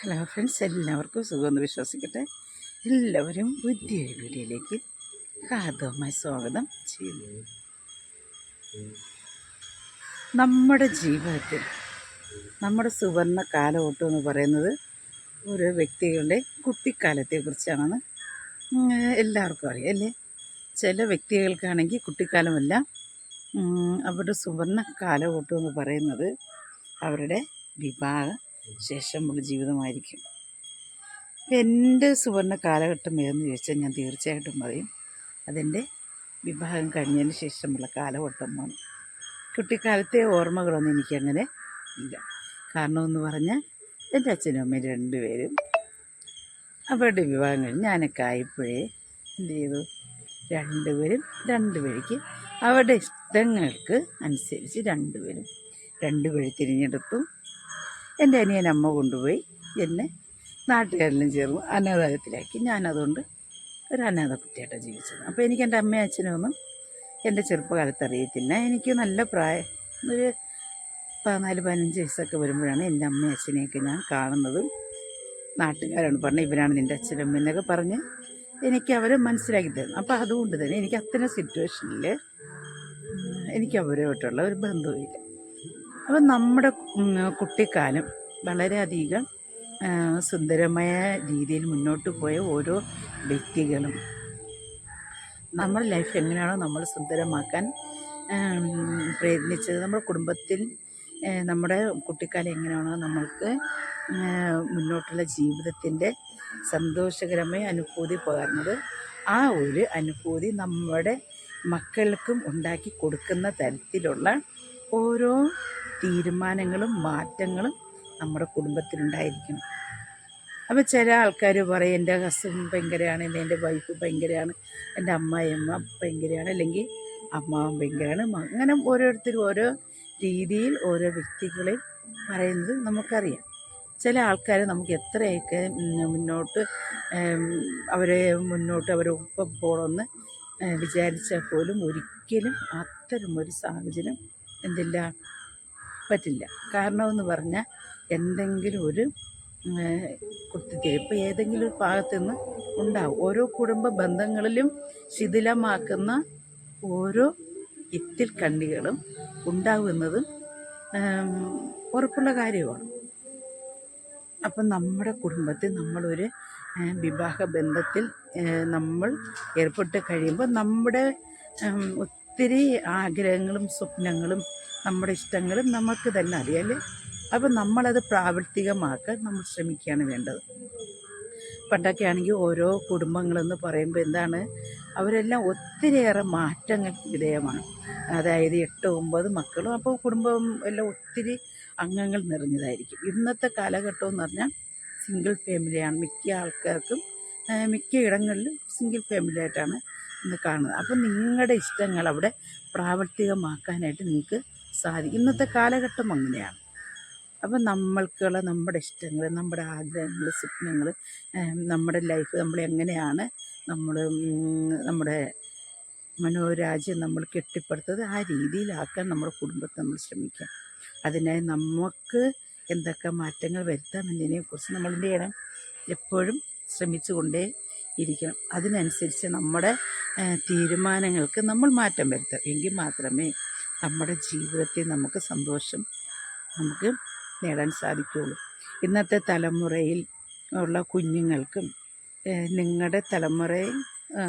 Hello friends എല്ലാവർക്കും സുഖമെന്ന് വിശ്വസിക്കട്ടെ. എല്ലാവരും പുതിയൊരു വീഡിയോയിലേക്ക് ഹാർദവമായി സ്വാഗതം ചെയ്യുന്നു. നമ്മുടെ ജീവിതത്തിൽ നമ്മുടെ സുവർണ കാലഘട്ടം എന്ന് പറയുന്നത് ഒരു വ്യക്തികളുടെ കുട്ടിക്കാലത്തെക്കുറിച്ചാണെന്ന് ഉം, എല്ലാവർക്കും അറിയാം അല്ലേ? ചില വ്യക്തികൾക്കാണെങ്കിൽ കുട്ടിക്കാലമല്ല. അവരുടെ സുവർണ കാലഘട്ടം എന്ന് പറയുന്നത് അവരുടെ വിവാഹ ശേഷമുള്ള ജീവിതമായിരിക്കും. എന്റെ സുവർണ കാലഘട്ടം ഏതെന്ന് ചോദിച്ചാൽ ഞാൻ തീർച്ചയായിട്ടും പറയും. അതെന്റെ വിവാഹം കഴിഞ്ഞതിന് ശേഷമുള്ള കാലഘട്ടമാണ്. കുട്ടിക്കാലത്തെ ഓർമ്മകളൊന്നും എനിക്കങ്ങനെ ഇല്ല. കാരണമെന്ന് പറഞ്ഞാൽ എന്റെ അച്ഛനും അമ്മയും രണ്ടുപേരും അവരുടെ വിവാഹം കഴിഞ്ഞ് ഞാനൊക്കെ ആയപ്പോഴേ എന്ത് ചെയ്തു? രണ്ടുപേരും രണ്ട് അവരുടെ ഇഷ്ടങ്ങൾക്ക് അനുസരിച്ച് രണ്ടുപേരും രണ്ട് തിരഞ്ഞെടുത്തു. എന്റെ അനിയൻ അമ്മ കൊണ്ടുപോയി എന്നെ നാട്ടുകാരെല്ലാം ചേർന്ന് അനാഥാലയത്തിലാക്കി. ഞാനതുകൊണ്ട് ഒരു അനാഥ കുട്ടിയായിട്ടാണ് ജീവിച്ചത്. അപ്പോൾ എനിക്ക് എന്റെ അമ്മയും അച്ഛനും ഒന്നും എന്റെ ചെറുപ്പകാലത്ത് അറിയത്തില്ല. എനിക്ക് നല്ല പ്രായം ഒരു പതിനാല് പതിനഞ്ച് വയസ്സൊക്കെ വരുമ്പോഴാണ് എന്റെ അമ്മയും അച്ഛനെയൊക്കെ ഞാൻ കാണുന്നതും നാട്ടുകാരാണ് പറഞ്ഞത്. ഇവരാണ് നിന്റെ അച്ഛനും എന്നൊക്കെ പറഞ്ഞ് എനിക്ക് അവരെ മനസ്സിലാക്കി തരുന്നു അപ്പോൾ അതുകൊണ്ട് തന്നെ എനിക്ക് അത്തരം സിറ്റുവേഷനിൽ എനിക്ക് അവരുമായിട്ടുള്ള ഒരു ബന്ധവുമില്ല. അപ്പം നമ്മുടെ കുട്ടിക്കാലം വളരെയധികം സുന്ദരമായ രീതിയിൽ മുന്നോട്ട് പോയ ഓരോ വ്യക്തികളും. നമ്മുടെ ലൈഫ് എങ്ങനെയാണോ നമ്മൾ സുന്ദരമാക്കാൻ പ്രയത്നിച്ചത്. നമ്മുടെ കുടുംബത്തിൽ നമ്മുടെ കുട്ടിക്കാലം എങ്ങനെയാണോ നമ്മൾക്ക് മുന്നോട്ടുള്ള ജീവിതത്തിന്റെ സന്തോഷകരമായ അനുഭൂതി പകർന്നത് ആ ഒരു അനുഭൂതി നമ്മുടെ മക്കൾക്കും ഉണ്ടാക്കി കൊടുക്കുന്ന തരത്തിലുള്ള ഓരോ തീരുമാനങ്ങളും മാറ്റങ്ങളും നമ്മുടെ കുടുംബത്തിലുണ്ടായിരിക്കണം. അപ്പോൾ ചില ആൾക്കാർ പറയും എന്റെ ഹസ്ബൻഡ് ഭയങ്കരമാണ് അല്ലെങ്കിൽ എന്റെ വൈഫ് ഭയങ്കരമാണ് എന്റെ അമ്മായിയമ്മ ഭയങ്കരമാണ് അല്ലെങ്കിൽ അമ്മാവൻ ഭയങ്കരമാണ് അങ്ങനെ ഓരോരുത്തരും ഓരോ രീതിയിൽ ഓരോ വ്യക്തികളെ പറയുന്നത് നമുക്കറിയാം. ചില ആൾക്കാർ നമുക്ക് എത്രയൊക്കെ മുന്നോട്ട് അവരെ മുന്നോട്ട് അവരെ ഒപ്പം പോകണമെന്ന് വിചാരിച്ചാൽ പോലും ഒരിക്കലും അത്തരമൊരു സാഹചര്യം എന്തില്ല? പറ്റില്ല. കാരണമെന്ന് പറഞ്ഞാൽ എന്തെങ്കിലും ഒരു കുത്തിത്തിരിപ്പ് ഏതെങ്കിലും ഒരു ഭാഗത്തു നിന്ന് ഉണ്ടാവും. ഓരോ കുടുംബ ബന്ധങ്ങളിലും ശിഥിലമാക്കുന്ന ഓരോ ഇത്തിൽ കണ്ണികളും ഉണ്ടാകുന്നതും ഉറപ്പുള്ള കാര്യമാണ്. അപ്പം നമ്മുടെ കുടുംബത്തിൽ നമ്മളൊരു വിവാഹ ബന്ധത്തിൽ നമ്മൾ ഏർപ്പെട്ട് കഴിയുമ്പോൾ നമ്മുടെ ഒത്തിരി ആഗ്രഹങ്ങളും സ്വപ്നങ്ങളും നമ്മുടെ ഇഷ്ടങ്ങളും നമുക്ക് തന്നെ അറിയാം അപ്പം നമ്മളത് പ്രാവർത്തികമാക്കാൻ നമ്മൾ ശ്രമിക്കുകയാണ് വേണ്ടത്. പണ്ടൊക്കെ ആണെങ്കിൽ ഓരോ കുടുംബങ്ങളെന്ന് പറയുമ്പോൾ എന്താണ്? അവരെല്ലാം ഒത്തിരിയേറെ മാറ്റങ്ങൾക്ക് വിധേയമാണ്. അതായത് എട്ട് ഒമ്പത് മക്കളും അപ്പോൾ കുടുംബം എല്ലാം ഒത്തിരി അംഗങ്ങൾ നിറഞ്ഞതായിരിക്കും. ഇന്നത്തെ കാലഘട്ടം എന്ന് പറഞ്ഞാൽ സിംഗിൾ ഫാമിലിയാണ് മിക്ക ആൾക്കാർക്കും മിക്ക ഇടങ്ങളിലും സിംഗിൾ ഫാമിലി ആയിട്ടാണ് ഇന്ന് കാണുന്നത്. അപ്പം നിങ്ങളുടെ ഇഷ്ടങ്ങൾ അവിടെ പ്രാവർത്തികമാക്കാനായിട്ട് നിങ്ങൾക്ക് സാധിക്കും. ഇന്നത്തെ കാലഘട്ടം അങ്ങനെയാണ്. അപ്പം നമ്മൾക്കുള്ള നമ്മുടെ ഇഷ്ടങ്ങൾ നമ്മുടെ ആഗ്രഹങ്ങൾ സ്വപ്നങ്ങൾ നമ്മുടെ ലൈഫ് നമ്മൾ എങ്ങനെയാണ് നമ്മൾ നമ്മുടെ മനോരാജ്യം നമ്മൾ കെട്ടിപ്പടുത്തത് ആ രീതിയിലാക്കാൻ നമ്മുടെ കുടുംബത്തെ നമ്മൾ ശ്രമിക്കാം അതിനായി നമുക്ക് എന്തൊക്കെ മാറ്റങ്ങൾ വരുത്താം എന്നതിനെക്കുറിച്ച് നമ്മൾ എന്ത് ചെയ്യണം? എപ്പോഴും ശ്രമിച്ചുകൊണ്ടേ ഇരിക്കണം. അതിനനുസരിച്ച് നമ്മുടെ തീരുമാനങ്ങൾക്ക് നമ്മൾ മാറ്റം വരുത്താം എങ്കിൽ മാത്രമേ നമ്മുടെ ജീവിതത്തിൽ നമുക്ക് സന്തോഷം നമുക്ക് നേടാൻ സാധിക്കുകയുള്ളൂ. ഇന്നത്തെ തലമുറയിൽ ഉള്ള കുഞ്ഞുങ്ങൾക്കും നിങ്ങളുടെ തലമുറയിൽ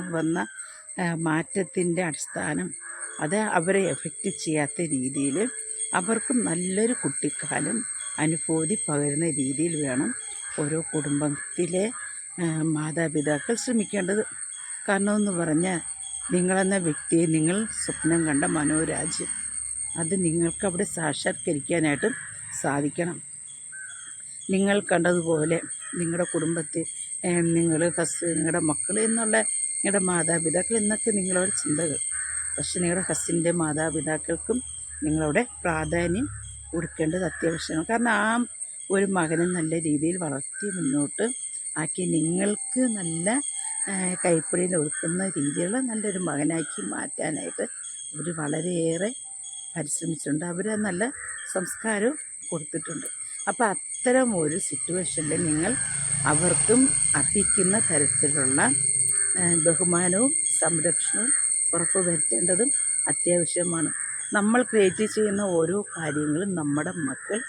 വന്ന മാറ്റത്തിന്റെ അടിസ്ഥാനം അത് അവരെ എഫക്റ്റ് ചെയ്യാത്ത രീതിയിൽ അവർക്കും നല്ലൊരു കുട്ടിക്കാലം അനുഭൂതി പകരുന്ന രീതിയിൽ വേണം ഓരോ കുടുംബത്തിലെ മാതാപിതാക്കൾ ശ്രമിക്കേണ്ടത്. കാരണമെന്ന് പറഞ്ഞാൽ നിങ്ങളെന്ന വ്യക്തിയെ നിങ്ങൾ സ്വപ്നം കണ്ട മനോരാജ്യം. അത് നിങ്ങൾക്ക് അവിടെ സാക്ഷാത്കരിക്കാനായിട്ടും സാധിക്കണം. നിങ്ങൾ കണ്ടതുപോലെ നിങ്ങളുടെ കുടുംബത്തിൽ നിങ്ങൾ ഹസ് നിങ്ങളുടെ മക്കൾ എന്നുള്ള നിങ്ങളുടെ മാതാപിതാക്കൾ എന്നൊക്കെ നിങ്ങളുടെ ചിന്തകൾ. പക്ഷെ നിങ്ങളുടെ ഹസ്സിന്റെ മാതാപിതാക്കൾക്കും നിങ്ങളവിടെ പ്രാധാന്യം കൊടുക്കേണ്ടത് അത്യാവശ്യമാണ്. കാരണം ആ ഒരു മകനെ നല്ല രീതിയിൽ വളർത്തി മുന്നോട്ട് ആക്കി നിങ്ങൾക്ക് നല്ല കൈപ്പിടിയിൽ ഒതുക്കുന്ന രീതിയിലുള്ള നല്ലൊരു മകനാക്കി മാറ്റാനായിട്ട് അവർ വളരെയേറെ പരിശ്രമിച്ചിട്ടുണ്ട്. അവർ നല്ല സംസ്കാരവും കൊടുത്തിട്ടുണ്ട്. അപ്പോൾ അത്തരം ഒരു സിറ്റുവേഷനിൽ നിങ്ങൾ അവർക്കും അർഹിക്കുന്ന തരത്തിലുള്ള ബഹുമാനവും സംരക്ഷണവും ഉറപ്പുവരുത്തേണ്ടതും അത്യാവശ്യമാണ്. നമ്മൾ ക്രിയേറ്റ് ചെയ്യുന്ന ഓരോ കാര്യങ്ങളും നമ്മുടെ മക്കൾ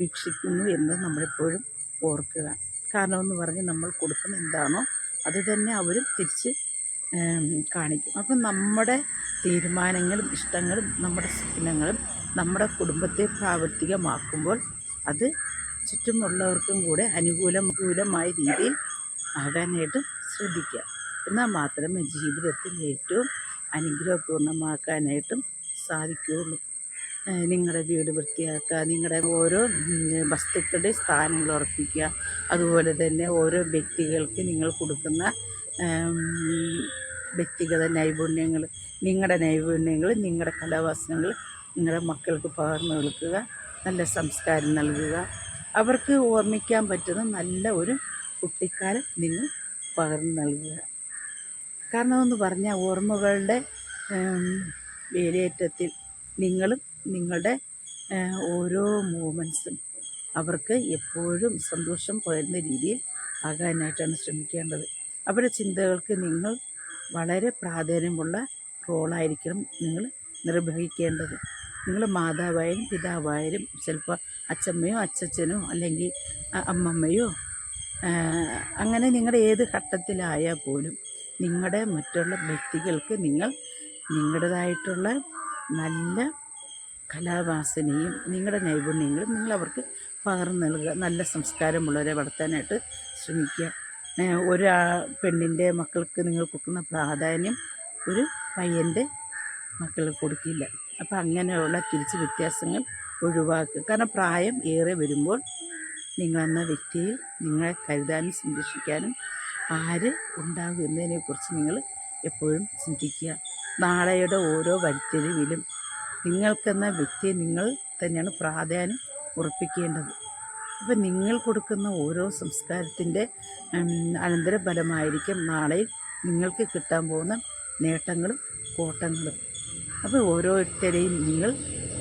വീക്ഷിക്കുന്നു എന്ന് നമ്മളെപ്പോഴും ഓർക്കുക. കാരണമെന്ന് പറഞ്ഞ് നമ്മൾ കൊടുക്കുന്ന എന്താണോ അത് തന്നെ അവരും തിരിച്ച് കാണിക്കും. അപ്പം നമ്മുടെ തീരുമാനങ്ങളും ഇഷ്ടങ്ങളും നമ്മുടെ സ്വപ്നങ്ങളും നമ്മുടെ കുടുംബത്തെ പ്രാവർത്തികമാക്കുമ്പോൾ അത് ചുറ്റുമുള്ളവർക്കും കൂടെ അനുകൂലമൂലമായ രീതിയിൽ ആകാനായിട്ട് ശ്രദ്ധിക്കുക. എന്നാൽ മാത്രമേ ജീവിതത്തിൽ ഏറ്റവും അനുഗ്രഹപൂർണമാക്കാനായിട്ടും സാധിക്കുകയുള്ളൂ. നിങ്ങളുടെ വീട് വൃത്തിയാക്കുക നിങ്ങളുടെ ഓരോ വസ്തുക്കളുടെ സ്ഥാനങ്ങൾ ഉറപ്പിക്കുക അതുപോലെ തന്നെ ഓരോ വ്യക്തികൾക്ക് നിങ്ങൾ കൊടുക്കുന്ന വ്യക്തിഗത നൈപുണ്യങ്ങൾ നിങ്ങളുടെ നൈപുണ്യങ്ങൾ നിങ്ങളുടെ കലാവാസനകൾ നിങ്ങളുടെ മക്കൾക്ക് പകർന്നു കൊടുക്കുക നല്ല സംസ്കാരം നൽകുക. അവർക്ക് ഓർമ്മിക്കാൻ പറ്റുന്ന നല്ല ഒരു കുട്ടിക്കാലം നിങ്ങൾ പകർന്നു നൽകുക. കാരണം എന്ന് പറഞ്ഞാൽ ഓർമ്മകളുടെ വേലിയേറ്റത്തിൽ നിങ്ങളും നിങ്ങളുടെ ഓരോ മൂമെൻസും അവർക്ക് എപ്പോഴും സന്തോഷം പകരുന്ന രീതിയിൽ ആകാനായിട്ടാണ് ശ്രമിക്കേണ്ടത്. അവരുടെ ചിന്തകൾക്ക് നിങ്ങൾ വളരെ പ്രാധാന്യമുള്ള റോളായിരിക്കണം നിങ്ങൾ നിർവഹിക്കേണ്ടത്. നിങ്ങൾ മാതാവായാലും പിതാവായാലും ചിലപ്പോൾ അച്ഛമ്മയോ അച്ഛനോ അല്ലെങ്കിൽ അമ്മമ്മയോ അങ്ങനെ നിങ്ങളുടെ ഏത് ഘട്ടത്തിലായാൽ പോലും നിങ്ങളുടെ മറ്റുള്ള വ്യക്തികൾക്ക് നിങ്ങൾ നിങ്ങളുടേതായിട്ടുള്ള നല്ല കലാവാസനയും നിങ്ങളുടെ നൈപുണ്യങ്ങളും നിങ്ങൾ അവർക്ക് പകർന്നു നൽകുക. നല്ല സംസ്കാരമുള്ളവരെ വളർത്താനായിട്ട് ശ്രമിക്കുക. ഒരു പെണ്ണിന്റെ മക്കൾക്ക് നിങ്ങൾ കൊടുക്കുന്ന പ്രാധാന്യം ഒരു പയ്യന്റെ മക്കൾക്ക് കൊടുക്കില്ല. അപ്പം അങ്ങനെയുള്ള തിരിച്ച് വ്യത്യാസങ്ങൾ ഒഴിവാക്കുക. കാരണം പ്രായം ഏറെ വരുമ്പോൾ നിങ്ങളെന്ന വ്യക്തിയിൽ നിങ്ങളെ കരുതാനും സംരക്ഷിക്കാനും ആര് ഉണ്ടാകും എന്നതിനെക്കുറിച്ച് നിങ്ങൾ എപ്പോഴും ചിന്തിക്കുക. നാളെയുടെ ഓരോ വരിത്തെരുവിലും നിങ്ങൾക്കെന്ന വ്യക്തിയെ നിങ്ങൾ തന്നെയാണ് പ്രാധാന്യം ഉറപ്പിക്കേണ്ടത്. അപ്പം നിങ്ങൾ കൊടുക്കുന്ന ഓരോ സംസ്കാരത്തിന്റെ അനന്തരഫലമായിരിക്കും നാളെ നിങ്ങൾക്ക് കിട്ടാൻ പോകുന്ന നേട്ടങ്ങളും കോട്ടങ്ങളും. അപ്പോൾ ഓരോരുത്തരെയും നിങ്ങൾ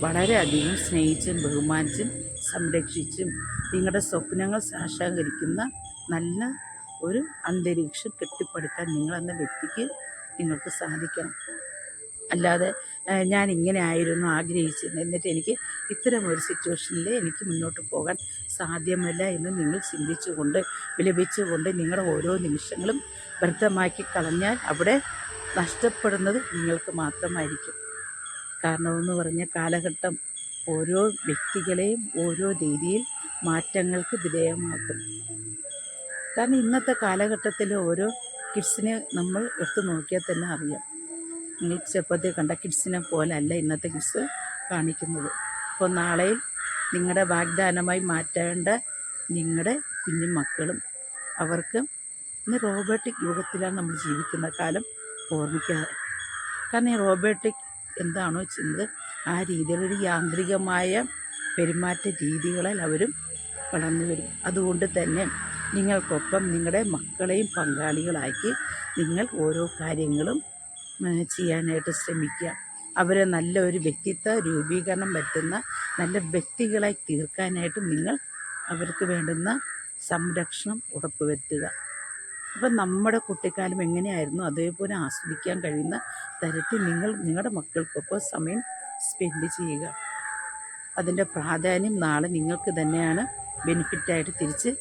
വളരെയധികം സ്നേഹിച്ചും ബഹുമാനിച്ചും സംരക്ഷിച്ചും നിങ്ങളുടെ സ്വപ്നങ്ങൾ സാക്ഷാകരിക്കുന്ന നല്ല ഒരു അന്തരീക്ഷം കെട്ടിപ്പടുക്കാൻ നിങ്ങളെന്ന വ്യക്തിക്ക് നിങ്ങൾക്ക് സാധിക്കണം. അല്ലാതെ ഞാൻ ഇങ്ങനെ ആയിരുന്നു ആഗ്രഹിച്ചിരുന്നത് എന്നിട്ട് എനിക്ക് ഇത്തരം ഒരു സിറ്റുവേഷനിൽ എനിക്ക് മുന്നോട്ട് പോകാൻ സാധ്യമല്ല എന്ന് നിങ്ങൾ ചിന്തിച്ചുകൊണ്ട് വിലപിച്ചുകൊണ്ട് നിങ്ങളുടെ ഓരോ നിമിഷങ്ങളും വ്യർത്ഥമാക്കി കളഞ്ഞാൽ അവിടെ നഷ്ടപ്പെടുന്നത് നിങ്ങൾക്ക് മാത്രമായിരിക്കും. കാരണമെന്ന് പറഞ്ഞ കാലഘട്ടം ഓരോ വ്യക്തികളെയും ഓരോ രീതിയിൽ മാറ്റങ്ങൾക്ക് വിധേയമാക്കും. കാരണം ഇന്നത്തെ കാലഘട്ടത്തിൽ ഓരോ കിഡ്സിനെ നമ്മൾ എടുത്തു നോക്കിയാൽ തന്നെ അറിയാം. നിങ്ങൾ ചെറുപ്പത്തിൽ കണ്ട കിഡ്സിനെ പോലെ അല്ല ഇന്നത്തെ കിഡ്സ് കാണിക്കുന്നത്. അപ്പോൾ നാളെയിൽ നിങ്ങളുടെ വാഗ്ദാനമായി മാറ്റേണ്ട നിങ്ങളുടെ കുഞ്ഞു മക്കളും അവർക്ക് ഇന്ന് റോബോട്ടിക് യുഗത്തിലാണ് നമ്മൾ ജീവിക്കുന്ന കാലം ഓർമ്മിക്കാറ് കാരണം ഈ റോബോട്ടിക് എന്താണോ ചെയ്യുന്നത് ആ രീതിയിലൊരു യാന്ത്രികമായ പെരുമാറ്റ രീതികളിൽ അവരും വളർന്നു വരും. അതുകൊണ്ട് തന്നെ നിങ്ങൾക്കൊപ്പം നിങ്ങളുടെ മക്കളെയും പങ്കാളികളാക്കി നിങ്ങൾ ഓരോ കാര്യങ്ങളും ചെയ്യാനായിട്ട് ശ്രമിക്കുക അവരെ നല്ല ഒരു വ്യക്തിത്വ രൂപീകരണം പറ്റുന്ന നല്ല വ്യക്തികളെ തീർക്കാനായിട്ട് നിങ്ങൾ അവർക്ക് വേണ്ടുന്ന സംരക്ഷണം ഉറപ്പുവരുത്തുക. അപ്പം നമ്മുടെ കുട്ടിക്കാലം എങ്ങനെയായിരുന്നു? അതേപോലെ ആസ്വദിക്കാൻ കഴിയുന്ന തരത്തിൽ നിങ്ങൾ നിങ്ങളുടെ മക്കൾക്കൊപ്പം സമയം സ്പെൻഡ് ചെയ്യുക. അതിന്റെ പ്രാധാന്യം നാളെ നിങ്ങൾക്ക് തന്നെയാണ് ബെനിഫിറ്റായിട്ട് തിരിച്ച്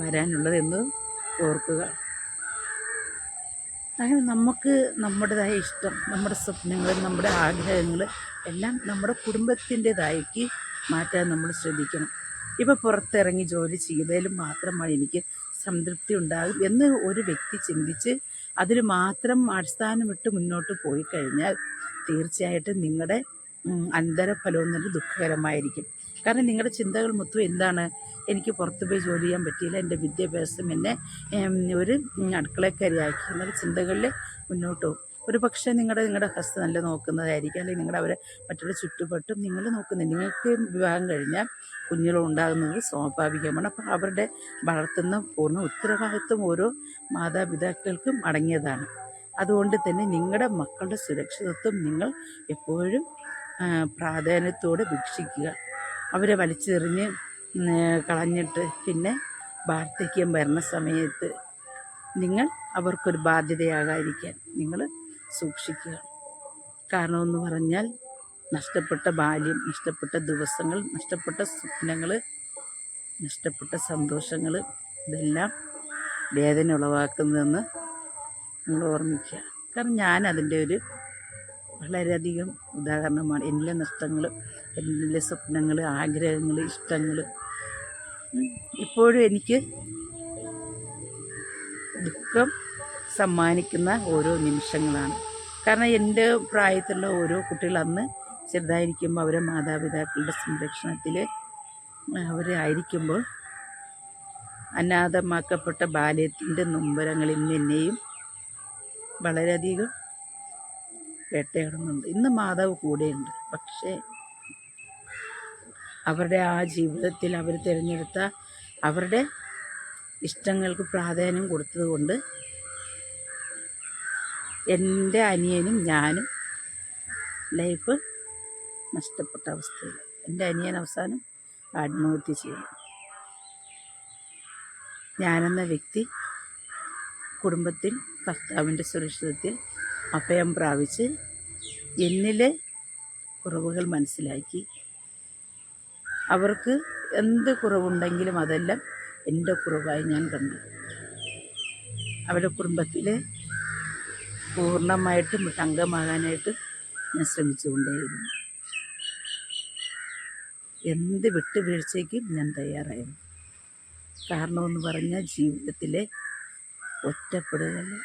വരാനുള്ളതെന്ന് ഓർക്കുക. അങ്ങനെ നമുക്ക് നമ്മുടേതായ ഇഷ്ടം നമ്മുടെ സ്വപ്നങ്ങൾ നമ്മുടെ ആഗ്രഹങ്ങൾ എല്ലാം നമ്മുടെ കുടുംബത്തിന്റെതായിക്ക് മാറ്റാൻ നമ്മൾ ശ്രദ്ധിക്കണം. ഇപ്പോൾ പുറത്തിറങ്ങി ജോലി ചെയ്തതിൽ മാത്രമാണ് എനിക്ക് സംതൃപ്തി ഉണ്ടാകും എന്ന് ഒരു വ്യക്തി ചിന്തിച്ച് അതിൽ മാത്രം അടിസ്ഥാനമിട്ട് മുന്നോട്ട് പോയി കഴിഞ്ഞാൽ തീർച്ചയായിട്ടും നിങ്ങളുടെ അനന്തരഫലം എന്നത് ദുഃഖകരമായിരിക്കും. കാരണം നിങ്ങളുടെ ചിന്തകൾ മൊത്തം എന്താണ്? എനിക്ക് പുറത്ത് പോയി ജോലി ചെയ്യാൻ പറ്റിയില്ല. എന്റെ വിദ്യാഭ്യാസം എന്നെ ഒരു അടുക്കളക്കാരിയാക്കി എന്നുള്ള ചിന്തകളിൽ മുന്നോട്ട് പോകും. ഒരു പക്ഷേ നിങ്ങളുടെ നിങ്ങളുടെ ഹസ്ത നല്ല നോക്കുന്നതായിരിക്കും. അല്ലെങ്കിൽ നിങ്ങളുടെ അവരെ മറ്റുള്ള ചുറ്റുപാട്ടും നിങ്ങൾ നോക്കുന്നില്ല നിങ്ങൾക്ക് വിവാഹം കഴിഞ്ഞാൽ കുഞ്ഞുങ്ങൾ ഉണ്ടാകുന്നത് സ്വാഭാവികമാണ്. അപ്പോൾ അവരുടെ വളർത്തുന്ന പൂർണ ഉത്തരവാദിത്വം ഓരോ മാതാപിതാക്കൾക്കും അടങ്ങിയതാണ്. അതുകൊണ്ട് തന്നെ നിങ്ങളുടെ മക്കളുടെ സുരക്ഷിതത്വം നിങ്ങൾ എപ്പോഴും പ്രാധാന്യത്തോടെ വീക്ഷിക്കുക. അവരെ വലിച്ചെറിഞ്ഞ് കളഞ്ഞിട്ട് പിന്നെ വാർദ്ധക്യം വരുന്ന സമയത്ത് നിങ്ങൾ അവർക്കൊരു ബാധ്യതയാകാതിരിക്കാൻ നിങ്ങൾ സൂക്ഷിക്കുക. കാരണമെന്ന് പറഞ്ഞാൽ നഷ്ടപ്പെട്ട ബാല്യം നഷ്ടപ്പെട്ട ദിവസങ്ങൾ നഷ്ടപ്പെട്ട സ്വപ്നങ്ങൾ നഷ്ടപ്പെട്ട സന്തോഷങ്ങൾ ഇതെല്ലാം വേദന ഉളവാക്കുന്നതെന്ന് നിങ്ങൾ ഓർമ്മിക്കുക. കാരണം ഞാൻ അതിന്റെ ഒരു വളരെയധികം ഉദാഹരണമാണ്. എല്ലാ നഷ്ടങ്ങളും എല്ലാ സ്വപ്നങ്ങൾ ആഗ്രഹങ്ങൾ ഇഷ്ടങ്ങൾ ഇപ്പോഴും എനിക്ക് ദുഃഖം സമ്മാനിക്കുന്ന ഓരോ നിമിഷങ്ങളാണ്. കാരണം എന്റെ പ്രായത്തിലുള്ള ഓരോ കുട്ടികൾ അന്ന് ചെറുതായിരിക്കുമ്പോൾ അവരെ മാതാപിതാക്കളുടെ സംരക്ഷണത്തിൽ അവരായിരിക്കുമ്പോൾ അനാഥമാക്കപ്പെട്ട ബാല്യത്തിന്റെ നൊമ്പരങ്ങളിൽ ഇന്ന് എന്നെയും വളരെയധികം വേട്ടയാടുന്നുണ്ട്. ഇന്ന് മാതാവ് കൂടെയുണ്ട്. പക്ഷേ അവരുടെ ആ ജീവിതത്തിൽ അവർ തിരഞ്ഞെടുത്ത അവരുടെ ഇഷ്ടങ്ങൾക്ക് പ്രാധാന്യം കൊടുത്തതുകൊണ്ട് എന്റെ അനിയനും ഞാനും ലൈഫ് നഷ്ടപ്പെട്ട അവസ്ഥയിൽ എന്റെ അനിയൻ അവസാനം ആത്മഹത്യ ചെയ്തു. ഞാനെന്ന വ്യക്തി കുടുംബത്തിൽ ഭർത്താവിന്റെ സുരക്ഷിതത്തിൽ അഭയം പ്രാപിച്ച് എന്നിലെ കുറവുകൾ മനസ്സിലാക്കി. അവർക്ക് എന്ത് കുറവുണ്ടെങ്കിലും അതെല്ലാം എന്റെ കുറവായി ഞാൻ കണ്ടു. അവരുടെ കുടുംബത്തിൽ പൂർണമായിട്ടും അംഗമാകാനായിട്ട് ഞാൻ ശ്രമിച്ചുകൊണ്ടേയിരുന്നു. എന്ത് വിട്ടുവീഴ്ചയ്ക്കും ഞാൻ തയ്യാറായിരുന്നു. കാരണമെന്ന് പറഞ്ഞാൽ ജീവിതത്തിലെ ഒറ്റപ്പെടുകകൾ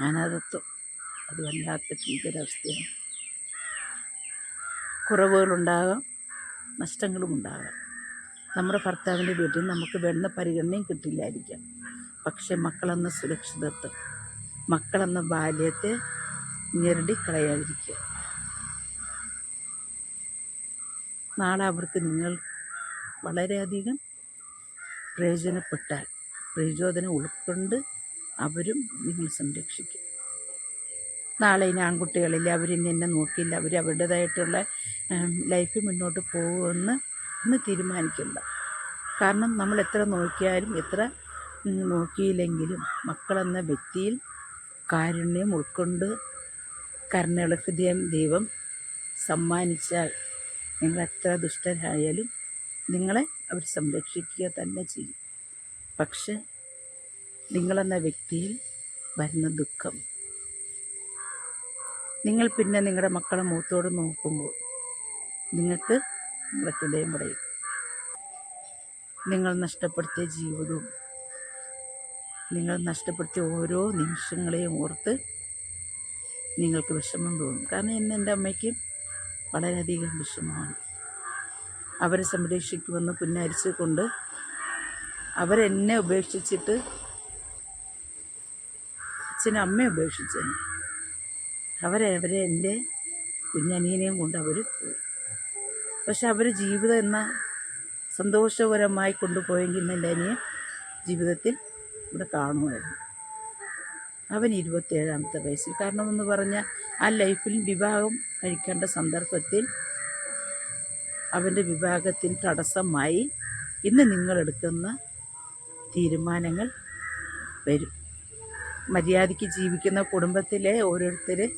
അനാഥത്വം അത് വല്ലാത്ത ഭീകരാവസ്ഥയാണ്. കുറവുകളുണ്ടാകാം നഷ്ടങ്ങളും ഉണ്ടാകാം നമ്മുടെ ഭർത്താവിന്റെ വീട്ടിൽ നമുക്ക് വേണ്ട പരിഗണനയും കിട്ടില്ലായിരിക്കാം. പക്ഷെ മക്കളെന്ന സുരക്ഷിതത്വം മക്കളെന്ന ബാല്യത്തെ ഞെരടിക്കളയാതിരിക്കുക. നാളെ അവർക്ക് നിങ്ങൾ വളരെയധികം പ്രയോജനപ്പെട്ടാൽ പ്രചോദനം ഉൾക്കൊണ്ട് അവരും നിങ്ങൾ സംരക്ഷിക്കും. നാളെ ഇനി ആൺകുട്ടികളില്ല അവരിനി എന്നെ നോക്കില്ല അവർ അവരുടേതായിട്ടുള്ള ലൈഫ് മുന്നോട്ട് പോകുമെന്ന് ഇന്ന് തീരുമാനിക്കണ്ട കാരണം നമ്മൾ എത്ര നോക്കിയാലും എത്ര നോക്കിയില്ലെങ്കിലും മക്കളെന്ന വ്യക്തിയിൽ കാരുണ്യം ഉൾക്കൊണ്ട് ഹൃദയം ദൈവം സമ്മാനിച്ചാൽ നിങ്ങൾ എത്ര ദുഷ്ടരായാലും നിങ്ങളെ അവർ സംരക്ഷിക്കുക തന്നെ ചെയ്യും. പക്ഷെ നിങ്ങളെന്ന വ്യക്തിയിൽ വരുന്ന ദുഃഖം നിങ്ങൾ പിന്നെ നിങ്ങളുടെ മക്കളെ മുഖത്തോട് നോക്കുമ്പോൾ നിങ്ങൾക്ക് നിങ്ങളുടെ ഹൃദയം പറയും നിങ്ങൾ നഷ്ടപ്പെടുത്തിയ ജീവിതവും നിങ്ങൾ നഷ്ടപ്പെടുത്തിയ ഓരോ നിമിഷങ്ങളെയും ഓർത്ത് നിങ്ങൾക്ക് വിഷമം തോന്നും. കാരണം ഇന്ന് എന്റെ അമ്മയ്ക്ക് വളരെയധികം വിഷമമാണ്. അവരെ സംരക്ഷിക്കുമെന്ന് പുന്നരിച്ച് കൊണ്ട് അവരെന്നെ ഉപേക്ഷിച്ചിട്ട് അച്ഛനും അമ്മയെ ഉപേക്ഷിച്ചെന്നെ അവരെ അവരെ എന്റെ കുഞ്ഞനിയനെയും കൊണ്ട് അവർ പോയി. പക്ഷെ അവർ ജീവിതം എന്ന സന്തോഷകരമായി കൊണ്ടുപോയെങ്കിൽ എന്റെ അനിയൻ ജീവിതത്തിൽ ഇവിടെ കാണുമായിരുന്നു. അവൻ ഇരുപത്തേഴാമത്തെ വയസ്സിൽ. കാരണമെന്ന് പറഞ്ഞാൽ ആ ലൈഫിൽ വിവാഹം കഴിക്കേണ്ട സന്ദർഭത്തിൽ അവന്റെ വിവാഹത്തിന് തടസ്സമായി ഇന്ന് നിങ്ങളെടുക്കുന്ന തീരുമാനങ്ങൾ വരും. മര്യാദയ്ക്ക് ജീവിക്കുന്ന കുടുംബത്തിലെ ഓരോരുത്തർ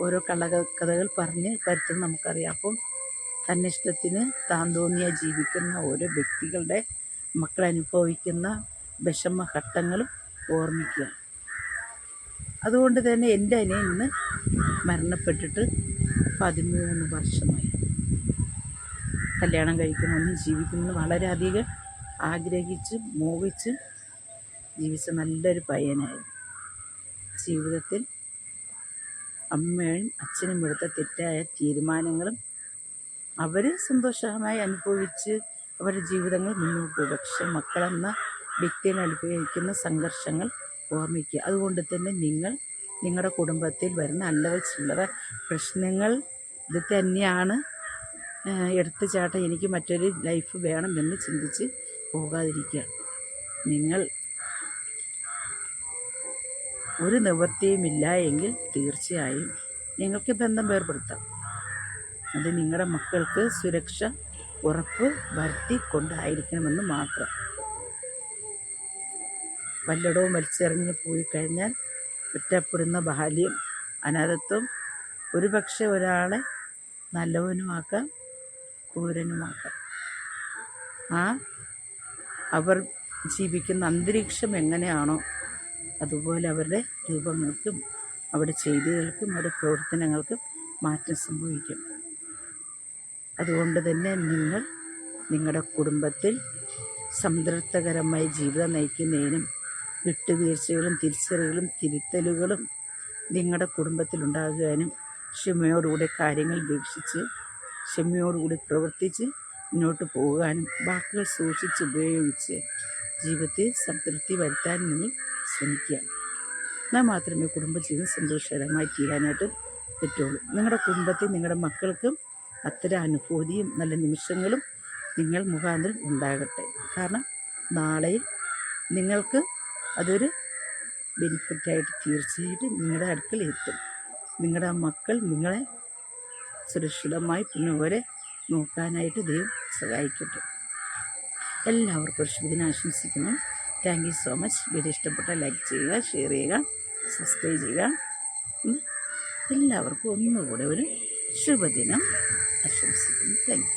ഓരോ കള്ളക്കഥകൾ പറഞ്ഞ് കരുത്തും നമുക്കറിയാം. അപ്പം തന്നിഷ്ടത്തിന് താൻ തോന്നിയ ജീവിക്കുന്ന ഓരോ വ്യക്തികളുടെ മക്കൾ അനുഭവിക്കുന്ന വിഷമഘട്ടങ്ങളും ഓർമ്മിക്കുക അതുകൊണ്ട് തന്നെ എന്റെ അനിയൻ ഇന്ന് മരണപ്പെട്ടിട്ട് പതിമൂന്ന് വർഷമായി. കല്യാണം കഴിക്കണമെന്ന് ജീവിക്കണമെന്ന് വളരെയധികം ആഗ്രഹിച്ച് മോഹിച്ച് ജീവിച്ച നല്ലൊരു പയ്യനായിരുന്നു. ജീവിതത്തിൽ അമ്മയും അച്ഛനും എടുത്ത തെറ്റായ തീരുമാനങ്ങളും അവർ സന്തോഷമായി അനുഭവിച്ച് അവരുടെ ജീവിതങ്ങൾ മുന്നോട്ട് പക്ഷെ മക്കളെന്ന വ്യക്തികൾ അനുഭവിക്കുന്ന സംഘർഷങ്ങൾ ഓർമ്മിക്കുക. അതുകൊണ്ട് തന്നെ നിങ്ങൾ നിങ്ങളുടെ കുടുംബത്തിൽ വരുന്ന അല്ലവൽ ചില്ലറ പ്രശ്നങ്ങൾ ഇത് തന്നെയാണ്. എടുത്തു എടുത്തുചാട്ടം എനിക്ക് മറ്റൊരു ലൈഫ് വേണമെന്ന് ചിന്തിച്ച് പോകാതിരിക്കുക. നിങ്ങൾ ഒരു നിവൃത്തിയുമില്ല എങ്കിൽ തീർച്ചയായും നിങ്ങൾക്ക് ബന്ധം വേർപെടുത്താം. അത് നിങ്ങളുടെ മക്കൾക്ക് സുരക്ഷ ഉറപ്പ് വരുത്തിക്കൊണ്ടായിരിക്കണമെന്ന് മാത്രം. വല്ലടവും വലിച്ചെറിഞ്ഞ് പോയി കഴിഞ്ഞാൽ ഒറ്റപ്പെടുന്ന ബാല്യം അനാഥത്വം ഒരുപക്ഷെ ഒരാളെ നല്ലവനുമാക്കാം ക്രൂരനുമാക്കാം. ആ അവർ ജീവിക്കുന്ന അന്തരീക്ഷം എങ്ങനെയാണോ അതുപോലെ അവരുടെ രൂപങ്ങൾക്കും അവരുടെ ചെയ്തികൾക്കും അവരുടെ പ്രവർത്തനങ്ങൾക്കും മാറ്റം സംഭവിക്കും. അതുകൊണ്ട് തന്നെ നിങ്ങൾ നിങ്ങളുടെ കുടുംബത്തിൽ സംതൃപ്തകരമായ ജീവിതം നയിക്കുന്നതിനും വിട്ടുവീഴ്ചകളും തിരിച്ചറികളും തിരുത്തലുകളും നിങ്ങളുടെ കുടുംബത്തിൽ ഉണ്ടാകാനും ക്ഷമയോടുകൂടി കാര്യങ്ങൾ വീക്ഷിച്ച് ക്ഷമയോടുകൂടി പ്രവർത്തിച്ച് മുന്നോട്ട് പോകാനും വാക്കുകൾ സൂക്ഷിച്ച് ഉപയോഗിച്ച് ജീവിതത്തിൽ സംതൃപ്തി വരുത്താൻ നിങ്ങൾ ശ്രമിക്കുക. എന്നാൽ മാത്രമേ കുടുംബജീവിതം സന്തോഷകരമായി തീരാനായിട്ട് പറ്റുള്ളൂ. നിങ്ങളുടെ കുടുംബത്തിൽ നിങ്ങളുടെ മക്കൾക്കും അത്തരം അനുഭൂതിയും നല്ല നിമിഷങ്ങളും നിങ്ങൾ മുഖാന്തരം ഉണ്ടാകട്ടെ. കാരണം നാളെയിൽ നിങ്ങൾക്ക് അതൊരു ബെനിഫിറ്റായിട്ട് തീർച്ചയായിട്ടും നിങ്ങളുടെ അടുക്കൽ എത്തും. നിങ്ങളുടെ മക്കൾ നിങ്ങളെ സുരക്ഷിതമായി പിന്നെ നോക്കാനായിട്ട് ദൈവം സഹായിക്കട്ടെ. എല്ലാവർക്കും ശുഭദിനം ആശംസിക്കുന്നു. Thank you so much video ഇഷ്ടപ്പെട്ട ലൈക്ക് ചെയ്യുക ഷെയർ ചെയ്യുക സബ്സ്ക്രൈബ് ചെയ്യുക. എല്ലാവർക്കും ഒന്നുകൂടെ ഒരു ശുഭദിനം ആശംസിക്കുന്നു. താങ്ക്